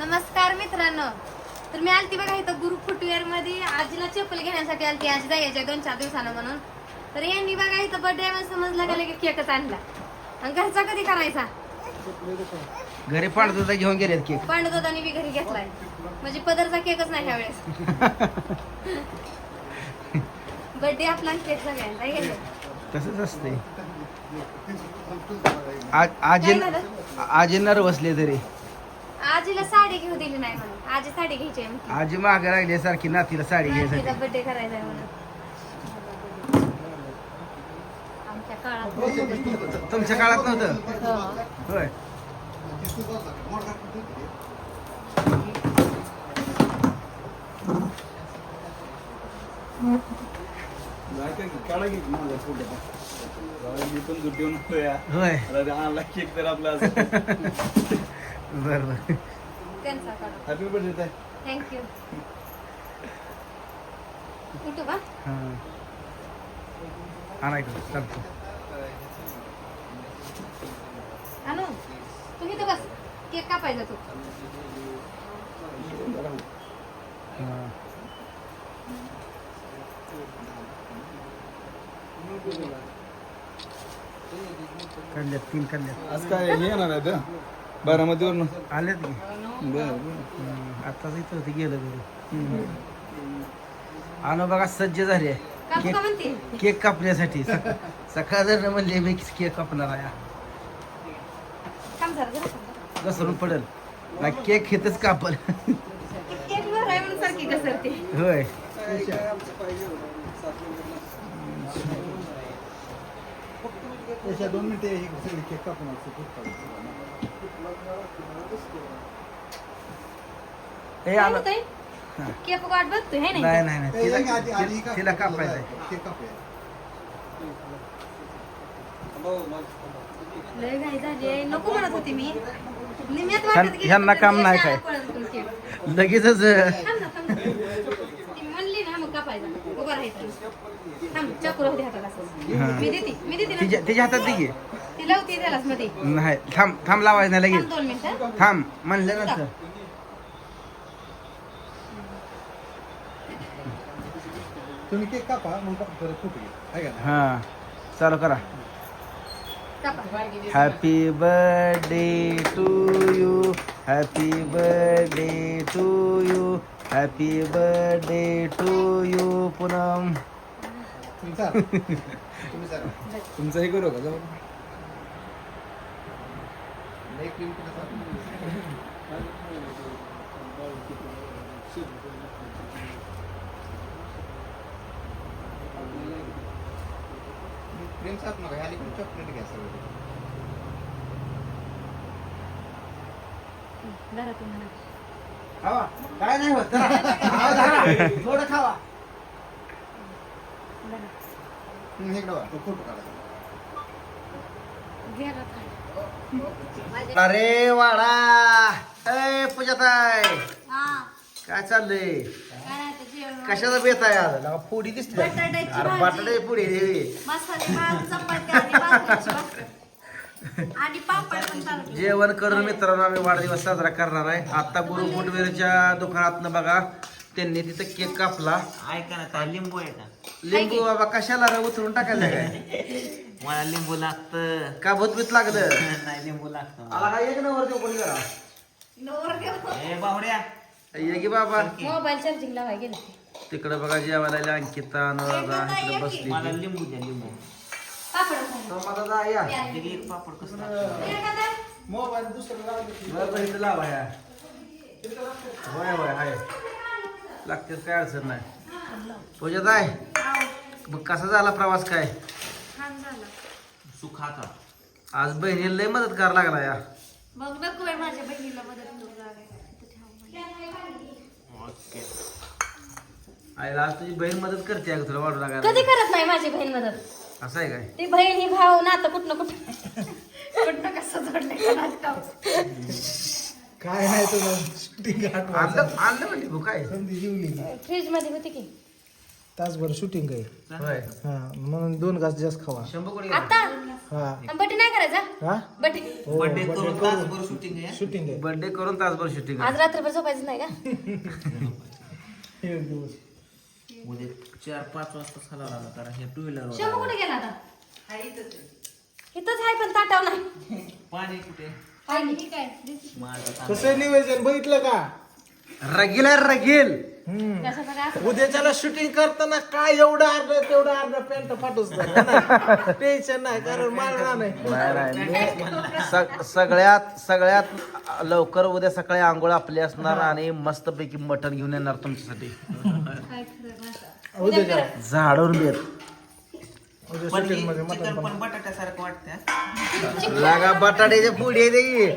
नमस्कार मित्रांनो. तर मी आलती बघा इथं गुरु फुटवेअरमध्ये. आजीला चप्पल घेण्यासाठी आलती. आजी जायच्या दोन चार दिवसानं म्हणून. तर यांनी बघा इथं बर्थडे समजलं का की केकच आणला. आणि घरचा कधी करायचा? घरी पांढरा घेऊन गेलेत केक पांडुदादानी बी घरी घेतलाय. म्हणजे पदरचा केकच नाही ह्यावेळेस. बर्थडे आपला केक सगळ्यांचा? तसंच असते आजी? आजी नर बसले तरी आजीला साडी घेऊ दिली नाही म्हणून. आजी साडी घ्यायची आहे. आजी मागे राहिली सारखी नातीला साडी तिचा घ्यायसाठी. बर्थडे करायचा आहे म्हणून. आमच्या काळात तुमच्या काळात नव्हतं? हो. होय. मी पण झुटी होऊन या होय आणला केक तर आपला बर बर. त्यांचा काढा. हॅपी बर्थडे थँक्यू कुठं बा. हा. आणायचं चालतं आणू तू इथं बस. केक कापायचा तू. हा. काढल्यात तीन काढल्यात आज काय हे येणार आहे बारामतीवरून? आलेत की? बर आत्ताच इथं होते गेलं घरी. आणू बघा सज्ज झाले. केक केक कापण्यासाठी. सक- सकाळ जर म्हणले मी केक कापणार आहे. काम झालं जरा घसरून पडेल. नाही केक घेतच कापल. होय. दोन मिनिटे सगळी केक कापून हे काय आलं. होतंय? केक वाट बघतोय है नाही? नाही नाही नाही. तिला तिला- तिला कापायचं लय घाई झाली नको म्हणत होती मी. निम्यात ह्यां- वाटत गेली, ह्यांना काम नाही शाळा काय. पळत होती केक. लगेचच अं, थांब ना, थांब ना. ती म्हणली ना मग कापायचा उभा राहायचं थांब चाकू राहू दे हातात असं. मी देते मी देते ना. तिच्या तिच्या हातात दे की. ती लावते त्यालाच मध्ये. नाही थांब थांब लावायचं नाही थांब लगेच. दोन मिनिटं. थांब म्हणल्यानंतर तुम्ही केक कापा मग परत फोटो घ्या आहे का हा. चालू करा. कापा. Happy birthday to you happy birthday to you happy birthday to you Poonam तुमचा तुमचा हे करू का जाऊ? चॉकलेट घ्या सगळं घरातून म्हणा. खावा काय नाही होत चला. खावा, धरा. थोडं खावा बरं. इकडे वा फोटो काढा घे ना खाली. माझे- अरे वाडा ए पूजाताय हा, काय चाललंय काय. कशाचा बेत आहे आज? लगा फोडी दिसते बटाट्याची अरे भाजी. बटाटे पुढे मसाले भात, चपाती आणि बाजरीची भाकरी. आणि पापड पण चालू जेवण करून मित्रांनो आम्ही वाढदिवस साजरा करणार आहे. आता गुरु फुटवेअरच्या दुकानातनं बघा त्यांनी तिथं केक कापला. ऐका ना लिंबू आहे का? लिंबू बाबा कशाला रे उतरून टाकायचं काय मला लिंबू लागतं. का भूतभीत लागलं? नाही लिंबू लागतं आला काय एक नंबर ओपन करा नवरदेव. ए बावड्या. ये की बाबा. मोबाईल चार्जिंग लावाय गेलं तिकडं बघा जेवायला अंकिता अनुराधा इकडे बसली मला लिंबू द्या लिंबू. मला जा या. ते एक पापड कसं लागतं? का तर? मोबाईल दुसरं लावलं बरं बरं, इथं लावा ह्या होय होय हाय. लागते काय अडचण नाही. मग कसा झाला प्रवास काय. सुखाचा आज बहिणीला लय मदत करायला लागला या. मग नको आहे माझ्या बहिणीला मदत करू लागायला. ओके. आईला आज तुझी बहीण मदत करते का तुला वाढू कधी लागायला करत नाही माझी बहीण मदत? असं आहे काय? ती बहीण ही भाऊ ना आता कुठनं कुठं कुठनं कसं जोडलं कोणाला ठाऊक. काय नाही तुला शूटिंग आणलं आणलं म्हणजे संधी जीवली फ्रीजमध्ये होती की? तासभर शूटिंग आहे. होय. हा म्हणून दोन घास जास्त खावा. आता? हा. बड्डे नाही करायचा? हा? हो, बर्थडे birthday करून करू. तासभर शूटिंग आहे? शूटिंग आहे. बर्थडे करून तासभर शूटिंग आज रात्रभर झोपायचं नाही का? एक दिवस. उद्या चार पाच वाजता चालावं लागलं कारण हे टू व्हीलर शंभू कुठे गेला आता? इथंच आहे. पण ताटाव नाही. पाणी कुठे? काय माझा कसं नियोजन बघितलं का? रगील आहे रगील? उद्याच्याला शूटिंग करताना काय एवढं अर्ध तेवढं अर्ध पॅन्ट फाटूच टेन्शन नाही कारण मारणार नाही सग- सगळ्यात सगळ्यात लवकर उद्या सकाळी आंघोळ आपली असणार आणि मस्तपैकी मटण घेऊन येणार तुमच्यासाठी. उद्याच्या झाडून देत. उद्या पण शूटिंगमध्ये मटण चिकन पण पण. बटाट्यासारखं वाटतं लागा बटाट्याच्या पुढे आहे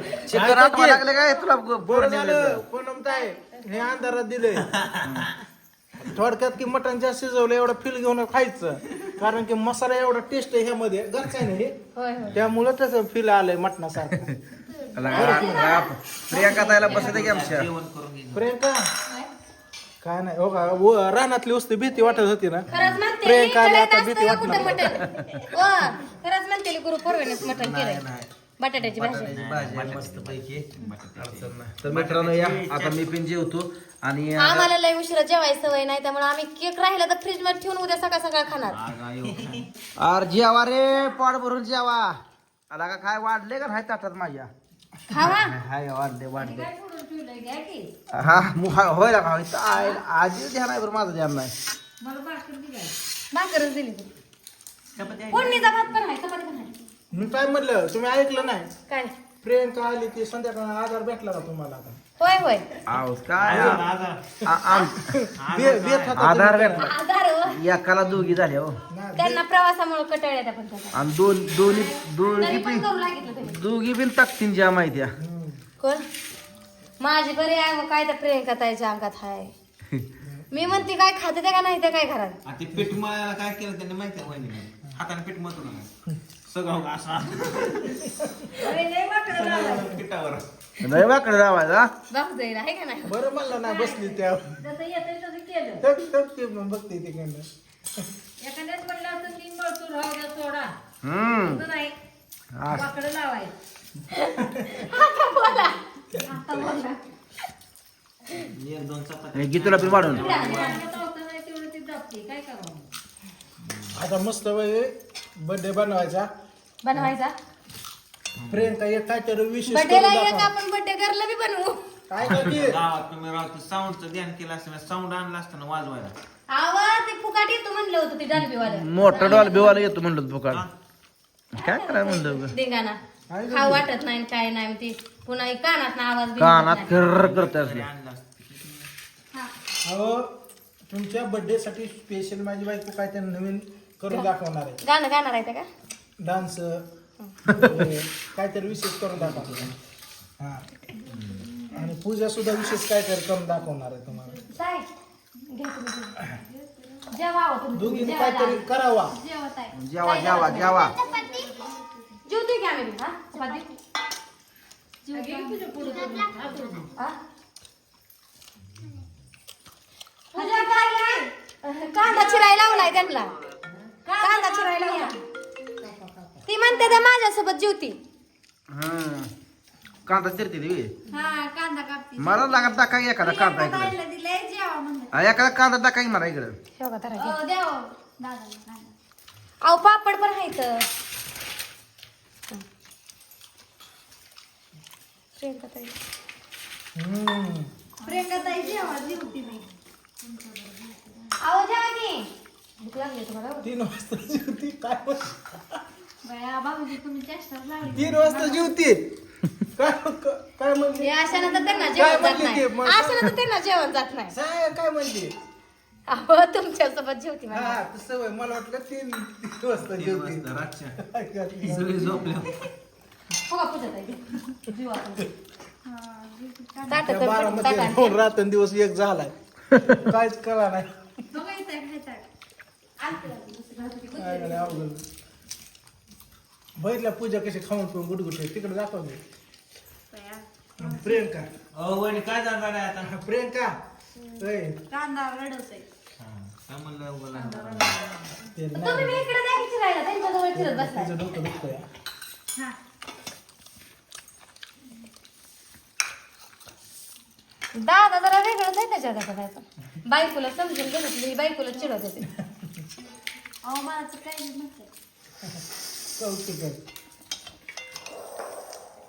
आठवा लागले काय? तुला बरं झालं पूनम ताई हे अंधारात दिले थोडक्यात की मटण जास्त शिजवलं एवढं फील घेऊन खायचं. कारण की मसाला एवढा टेस्ट आहे ह्यामध्ये घरचा आहे ना हे. होय होय. त्यामुळं त्याचं फील आलंय मटणासारखं. प्रियांका ताईला बसते की आमच्या. जेवण करून घे. प्रियंका? काय नाही हो का? व- रानातली वस्ती भीती वाटत होती ना. खरंच म्हणते प्रियंका आली आता असतं भीती का वाटणार. कुठं मटण? व खरंच म्हणते गुरु पोरवेनेच मटण केलंय. बटाट्याची भाजी. भाजी आहे मस्तपैकी अडचण नाही. तर मित्रांनो या आता मी पण जेवतो. आणि आम्हाला लय उशिरा जेवायची सवय नाही त्यामुळे आम्ही केक राहिला तर फ्रीजमध्ये ठेवून उद्या सकाळ सकाळ खाणार. अर जेवा रे पोट भरून जेवा. आला का काय वाढले का नाही ताटात माझ्या? खावा. हाय वाढले वाढले. हा होय ना भाऊ. आजी ध्यान आहे बरं माझं ध्यान नाही. भाकरच दिली फोडणीचा भात पण आहे चपाती पण आहे. मी काय म्हणलं तुम्ही ऐकलं नाही? काय? प्रियंका आली ती संध्याकाळ आधार भेटला का तुम्हाला आता? होय होय. काय? आ- आम- बे- बेत होता आधार तुम्ही. भेटला. आधार हो. एकाला दोघी झाल्या हो. त्यांना प्रवासामुळे कटाळ्या त्या पण आणि दोन दोन्ही दोघी तरी पण बी करू लागितलं तुम्ही. दोघी बिन टाकतीन ज्या माहित्या. कोण? माझी बरी आहे मग काय त्या प्रियंका ताईच्या अंगात आहे मी म्हणते काय खाते त्या का नाही त्या काय घरात? आता ते पीठ मळायला काय केलं त्यांनी माहिती आहे वहिनी हाताने पीठ मळतो ना सगळं असं. पिठावर. नाही वाकडे लावायचा बाप जाईल आहे का नाही? बरं म्हणलं ना बसली त्या. जसं येतं तसं केलं. तक तक ते बघते तिकडनं एखाद्याच म्हणलं असं बळतूर राहू द्या सोडा. हम्म. तसं नाही. हा. वाकडं लावायचं. आता बोला एक दोन चपाती हे घे तुला पण वाढून काय आता मस्त बर्थडे बनवायचा. बनवायचा? प्रियंका एक काहीतरी विशेष बर्थडेला करून एक दाखव. आपण बर्थडे करला बी बनवू. काय करते गावात तुम्ही राहतो साऊंडचं ध्यान केलं असतं साऊंड आणलं असतं ना वाजवायला. आवाज ते फुकाट येतो म्हणलं होतं ते डालबीवालं मोठा डॉल बिवाला येतो म्हणलं फुकाट. काय करायला म्हणलं? धिंगाणा. काय खाऊ वाटत नाही काय नाही ते पुन्हा हे कानात ना आवाज बी कानात फिर करत असले आणलं असतं. अहो तुमच्या बर्थडे साठी स्पेशल माझी बायको काय ते नवीन करून दाखवणार आहे. नाही. गाणं गाणार आहे का? डान्स काहीतरी विशेष करून दाखवणार हा. आणि पूजा सुद्धा विशेष काहीतरी करून दाखवणार आहे तुम्हाला. दोघींनी जेवा काहीतरी. करावा. जेवत आहे. जेवा जेवा जेवा. जेवतोय की आम्ही बी, हा? चपाती? हा? पूजा काय आहे? कांदा चिरायला लावलाय त्यांना कांदा चिरायला लावला ती म्हणते त्या माझ्यासोबत जेवती कांदा चिरते ती बी. हा कांदा कापते मला लागत टाका एखादा कांदा इकडे खायला दिलंय जेवा म्हणलं हा, एखादा कांदा टाका की मला इकडे शेवगा धरा घे. अहो, द्या हो, दादाला कांदा. अहो पापड पण आहे इथं. प्रियंका ताई. हम्म. प्रियंकाताई जेवा जेवती मी अहो जेवा की? भूक लागली तुम्हाला तीन वाजता जेवती काय बोल- बया भाऊजी तुम्ही चेष्टाच लागली. तीन वाजता जेवती? काय काय हे म्हणली अशानं तर त्यांना काय जेवण जात म्हणली नाही. ते? मग- अशानं तर त्यांना जेवण जात नाही. काय म्हणली? अहो तुमच्यासोबत जेवती हा मला तसं होय. मला वाटलं तीन तीन वाजता तीन जेवती. वाजता रातच्या. काय करते? सगळी झोपल्या. का पूजा ताई. जीव आपण. ताटं त्या कर, बारामध्ये ताटं आण. दोन रात्रंदिवस एक झालाय. काहीच कळा नाही. काय अवघड. बघितल्या पूजा कशी खाऊन पिऊन गुटगुटे तिकडे दाखवते प्रियंका. अहो वहिनी काय जाणार आहे आता? प्रियंका. होय. कांदा रडवतोय. काय म्हणलं उगा लहान ते नाही, तुम्ही मी इकडे नाही चिरायला त्यांच्या जवळ चिरत बसलाय तिचं डोकं दुखतंय. हा. दादा जरा वेगळंच आहे त्याच्यात आता काय पण. बायकोला समजून ही बायकोला चिडवत होते. अहो काही नसतं. कौतुक आहे.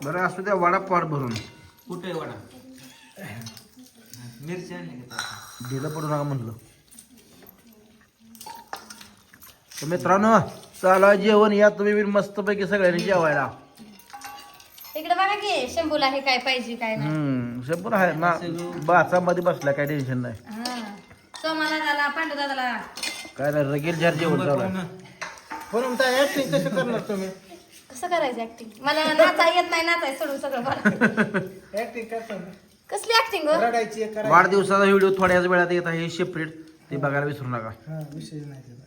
बरं असू द्या वडा पोट भरून. कुठे आहे वडा? मिरची आणली का त्यात? ढिलं पडू नका म्हणलं. तर मित्रांनो चला जेवण या तुम्ही बी मस्तपैकी सगळ्यांनी जेवायला. इकडे बघा की शंभूला हे काय पाहिजे काय नाही. हम्म शंभर आहे ना बाचामध्ये बसला काय टेन्शन नाही. हा. सोमा दादाला पांडू दादाला. काय नाही रगेल झार जेवण चालू आहे. म्हणून त्या ऍक्टिंग कसं करणार तुम्ही? कसं करायचं ऍक्टिंग मला नाचा येत नाही नाचाय सोडून सगळं मला. ऍक्टिंग करताना कसली ऍक्टिंग हो रडायची करायची. वाढदिवसाचा व्हिडिओ थोड्याच वेळात येत आहे सेपरेट ते बघायला विसरू नका. हा विषय नाही त्याचा.